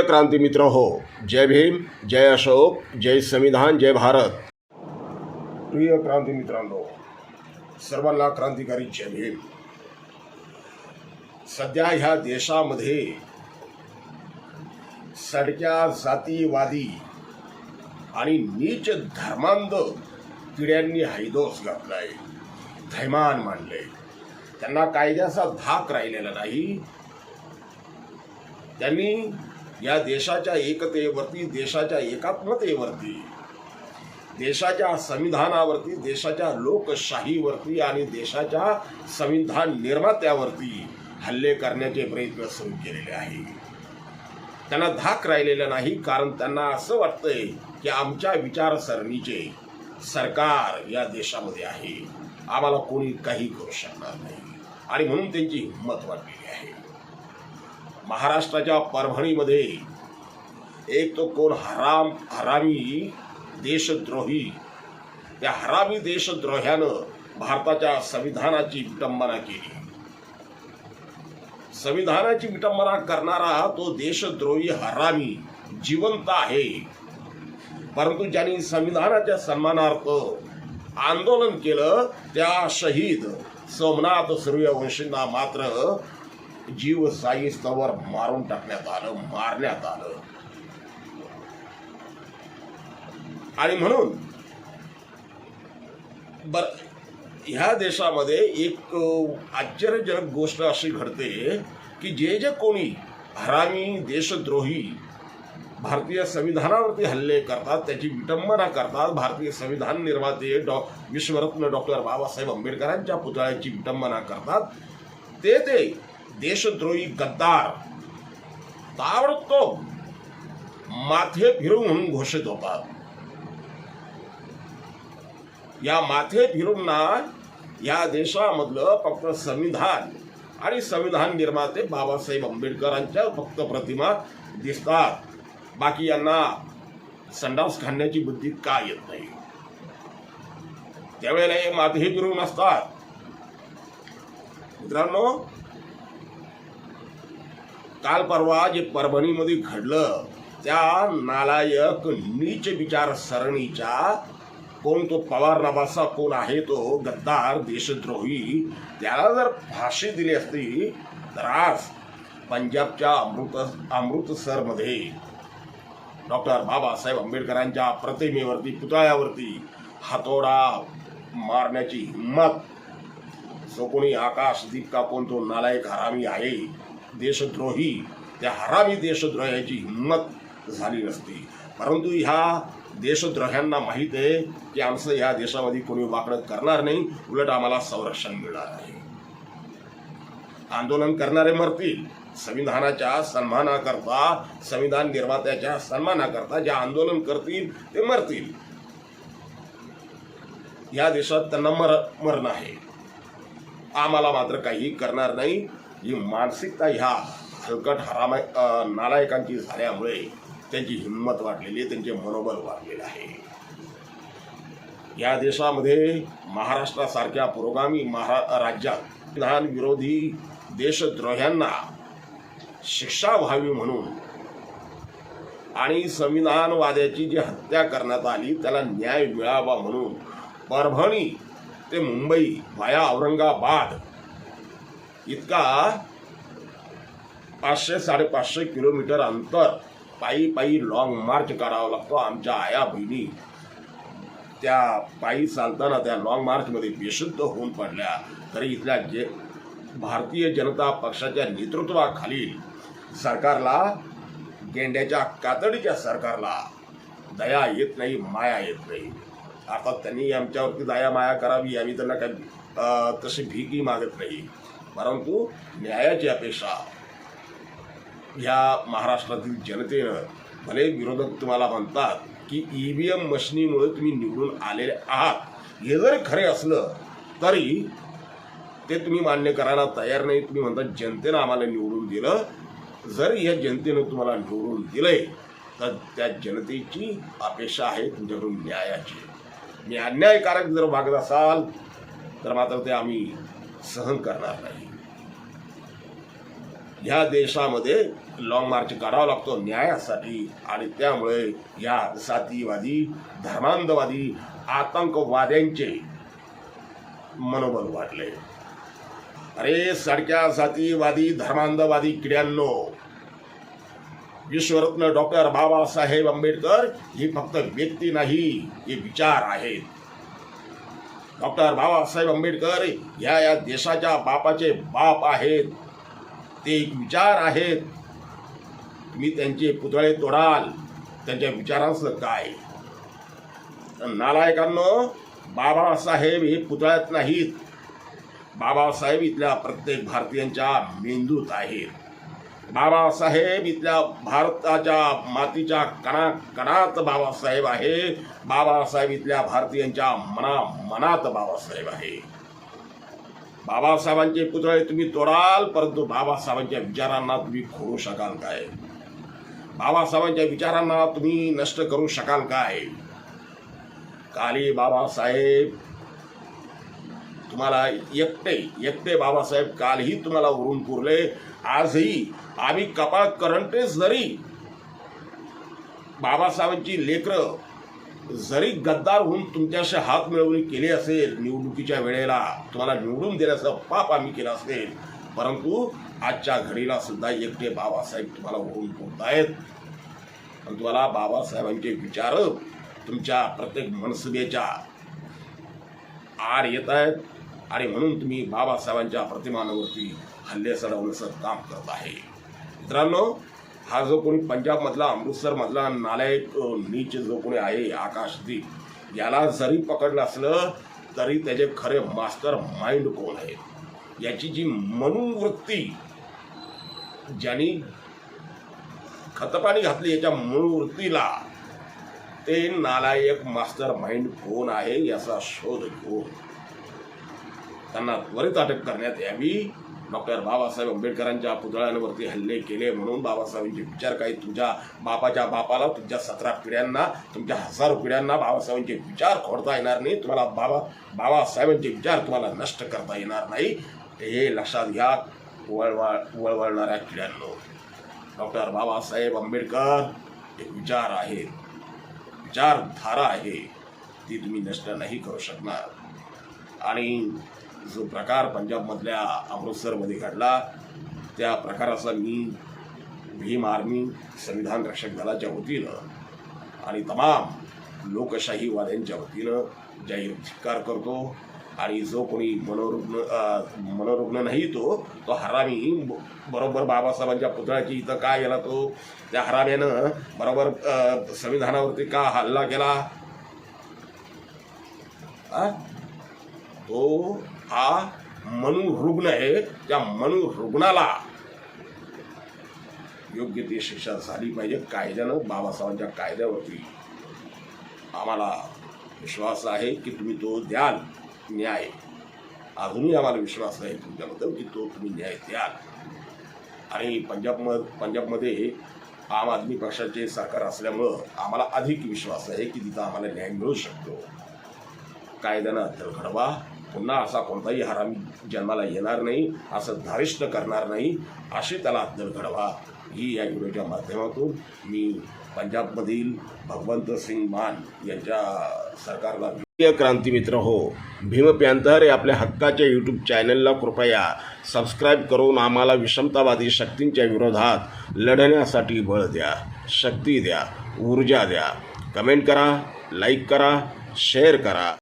प्रिय क्रांती मित्र हो जय भीम जय अशोक जय संविधान जय भारत. प्रिय क्रांती मित्रांनो सर्वांना क्रांतिकारी जय भीम. सध्या ह्या देशामध्ये सडक्या जातीवादी आणि नीच धर्मांध किड्यांनी हैदोस घातलाय थैमान मांडले त्यांना कायद्याचा धाक राहिलेला नाही. त्यांनी या देशाच्या एकतेवरती देशाच्या एकात्मतेवरती देशाच्या संविधानावरती देशाच्या लोकशाहीवरती आणि देशाच्या संविधान निर्मात्यावरती हल्ले करण्याचे प्रयत्न सुरू केलेले आहे त्यांना धाक राहिलेला नाही कारण त्यांना असं वाटतंय की आमच्या विचारसरणीचे सरकार या देशामध्ये आहे. आम्हाला कोणी काही करू शकणार नाही. आणि म्हणून त्यांची हिंमत वाटलेली आहे. महाराष्ट्राच्या परभणीमध्ये एक तो कोण हराम हरामी देशद्रोही. त्या हरामी देशद्रोह्यानं भारताच्या संविधानाची विटंबना केली. संविधानाची विटंबना करणारा तो देशद्रोही हरामी जिवंत आहे. परंतु ज्यांनी संविधानाच्या सन्मानार्थ आंदोलन केलं त्या शहीद सोमनाथ सूर्यवंशींना मात्र जीव साईस्तवर मारून टाकण्यात आलं मारण्यात आलं. आणि म्हणून बर ह्या देशामध्ये एक आश्चर्यजनक गोष्ट अशी घडते की जे जे कोणी हरामी देशद्रोही भारतीय संविधानावरती हल्ले करतात त्याची विटंबना करतात भारतीय संविधान निर्माते डॉ विश्वरत्न डॉक्टर बाबासाहेब आंबेडकरांच्या पुतळ्याची विटंबना करतात ते ते देशद्रोही गद्दार ताबडतोब माथे फिरून म्हणून घोषित होतात. या माथे फिरूंना या देशामधलं फक्त संविधान आणि संविधान निर्माते बाबासाहेब आंबेडकरांच्या फक्त प्रतिमा दिसतात. बाकी यांना संडास खाण्याची बुद्धी का येत नाही? त्यावेळेला हे माथे फिरून असतात. मित्रांनो काल परवा जे परभणीमध्ये घडलं त्या नालायक नीच विचारसरणीच्या कोण तो पवार नावाचा कोण आहे तो गद्दार देशद्रोही त्याला जर फाशी दिली असती तर आज पंजाबच्या अमृत अमृतसरमध्ये डॉक्टर बाबासाहेब आंबेडकरांच्या प्रतिमेवरती पुतळ्यावरती हातोडा मारण्याची हिंमत. जो कोणी आकाश दीपका कोण तो नालायक हरामी आहे देशद्रोही त्या हरामी देशद्रोह्याची हिंमत झाली नसती. परंतु ह्या देशद्रोह्यांना माहीत आहे की आमचं ह्या देशामध्ये कोणी वाकडं करणार नाही उलट आम्हाला संरक्षण मिळणार आहे आंदोलन करणारे मरतील. संविधानाच्या सन्मानाकरता संविधान निर्मात्याच्या सन्मानाकरता जे आंदोलन करतील ते मरतील. या देशात त्यांना मर मरण आहे. आम्हाला मात्र काही करणार नाही. ही मानसिकता ह्या हलकट हरामा नालायकांची झाल्यामुळे त्यांची हिंमत वाढलेली त्यांचे मनोबल वाढलेलं आहे. या देशामध्ये महाराष्ट्रासारख्या पुरोगामी महारा राज्यात लहान विरोधी देशद्रोह्यांना शिक्षा व्हावी म्हणून आणि संविधानवाद्याची जी हत्या करण्यात आली त्याला न्याय मिळावा म्हणून परभणी ते मुंबई वाया औरंगाबाद इतका पाचशे साडेपाचशे किलोमीटर अंतर पायी पायी लॉंग मार्च करावा लागतो आमच्या आया बहिणी. त्या पायी चालताना त्या लॉंग मार्चमध्ये बेशुद्ध होऊन पडल्या. तरी इथल्या जे भारतीय जनता पक्षाच्या नेतृत्वाखालील सरकारला गेंड्याच्या कातडीच्या सरकारला दया येत नाही माया येत नाही. अर्थात त्यांनी आमच्यावरती दया माया करावी आम्ही त्यांना काही अं, तशी भीकी मागत नाही. परंतु न्यायाची अपेक्षा ह्या महाराष्ट्रातील जनतेनं भले विरोधक तुम्हाला म्हणतात की ई व्ही एम मशिनीमुळे तुम्ही निवडून आलेले आहात हे जर खरे असलं तरी ते तुम्ही मान्य करायला तयार नाही. तुम्ही म्हणता जनतेनं आम्हाला निवडून दिलं. जर या जनतेनं तुम्हाला निवडून दिलंय तर त्या जनतेची अपेक्षा आहे तुमच्याकडून न्यायाची. मी अन्यायकारक जर वागत असाल तर मात्र ते आम्ही सहन करणार नाही. ह्या देशामध्ये लॉंग मार्च काढावा लागतो न्यायासाठी. आणि त्यामुळे या जातीवादी धर्मांधवादी आतंकवाद्यांचे मनोबल वाढले. अरे सडक्या जातीवादी धर्मांधवादी किड्यांनो विश्वरत्न डॉक्टर बाबासाहेब आंबेडकर ही फक्त व्यक्ती नाही हे विचार आहेत. डॉक्टर बाबासाहेब आंबेडकर या या देशाच्या बापाचे बाप आहेत. ते एक विचार आहेत. तुम्ही त्यांचे पुतळे तोडाल. त्यांच्या विचारांचं काय? नालायकांनो बाबासाहेब हे पुतळ्यात नाहीत. बाबासाहेब इथल्या प्रत्येक भारतीयांच्या मेंदूत आहेत. बाबासाहेब इथल्या भारताच्या मातीच्या कणा कणात बाबासाहेब आहे. बाबासाहेब इथल्या भारतीयांच्या मना मनात बाबासाहेब आहे. बाबासाहेबांचे पुतळे तुम्ही तोडाल परंतु बाबासाहेबांच्या विचारांना तुम्ही खोडू शकाल काय? बाबासाहेबांच्या विचारांना तुम्ही नष्ट करू शकाल काय? काली बाबासाहेब तुम्हाला एकटे एकटे बाबासाहेब कालही तुम्हाला उरून पुरले. आजही आम्ही कपाळ करंटेच जरी बाबासाहेबांची लेकरं जरी गद्दार होऊन तुमच्याशी हात मिळवणी केली असेल निवडणुकीच्या वेळेला तुम्हाला निवडून देण्याचं पाप आम्ही केलं असेल परंतु आजच्या घडीला सुद्धा एकटे बाबासाहेब तुम्हाला उरून पुरतायत आणि तुम्हाला बाबासाहेबांचे विचार तुमच्या प्रत्येक मनसुबेच्या आड येत आहेत. आणि म्हणून तुम्ही बाबासाहेबांच्या प्रतिमानावरती हल्ले चढवण्याचं काम करत आहे. मित्रांनो हा जो कोणी पंजाबमधला अमृतसरमधला नालायक नीच जो कोणी आहे आकाशदीप याला जरी पकडलं असलं तरी त्याचे खरे मास्टर माइंड कोण आहेत याची जी मनोवृत्ती ज्यांनी खतपाणी घातली याच्या मनोवृत्तीला ते नालायक मास्टर माइंड कोण आहे याचा शोध घेऊन त्यांना त्वरित अटक करण्यात यावी. डॉक्टर बाबासाहेब आंबेडकरांच्या पुतळ्यांवरती हल्ले केले म्हणून बाबासाहेबांचे विचार काही तुमच्या बापाच्या बापाला तुमच्या सतरा पिढ्यांना तुमच्या हजारो पिढ्यांना बाबासाहेबांचे विचार खोडता येणार नाही. तुम्हाला बाबा बाबासाहेबांचे विचार तुम्हाला नष्ट करता येणार नाही. हे लक्षात घ्या वळवळ वळवळणाऱ्या किड्यांनो डॉक्टर बाबासाहेब आंबेडकर हे विचार आहेत विचारधारा आहे ती तुम्ही नष्ट नाही करू शकणार. आणि जो प्रकार पंजाबमधल्या अमृतसरमध्ये घडला त्या प्रकाराचा मी भीम आर्मी संविधान रक्षक दलाच्या वतीनं आणि तमाम लोकशाहीवाद्यांच्या वतीनं जाहीर धिक्कार करतो. आणि जो कोणी मनोरुग्ण मनोरुग्ण नाही तो तो हरामी. बरोबर बाबासाहेबांच्या पुतळ्याची इथं का गेला तो? त्या हराम्यानं बरोबर संविधानावरती का हल्ला केला? तो हा मनुरुग्ण आहे त्या मनुरुग्णाला योग्य ती शिक्षा झाली पाहिजे. कायद्यानं बाबासाहेबांच्या कायद्यावरती आम्हाला विश्वास आहे की तुम्ही तो द्याल न्याय. अजूनही आम्हाला विश्वास आहे तुमच्याबद्दल की तो तुम्ही न्याय द्याल. आणि पंजाबम पंजाबमध्ये आम आदमी पक्षाचे सरकार असल्यामुळं आम्हाला अधिक विश्वास आहे की तिथं आम्हाला न्याय मिळू शकतो. कायद्यानं तर घडवा. पुन्हा असा कोणताही हरामी जन्माला येणार नाही असं धारिष्ट करणार नाही अशी त्याला अद्दल घडवा. ही या व्हिडिओच्या माध्यमातून मी पंजाबमधील भगवंत सिंग मान यांच्या सरकारला क्रांती मित्र हो भीम प्यांतर आपल्या हक्काच्या यूट्यूब चॅनलला कृपया सबस्क्राईब करून आम्हाला विषमतावादी शक्तींच्या विरोधात लढण्यासाठी बळ द्या शक्ती द्या ऊर्जा द्या. कमेंट करा लाईक करा शेअर करा.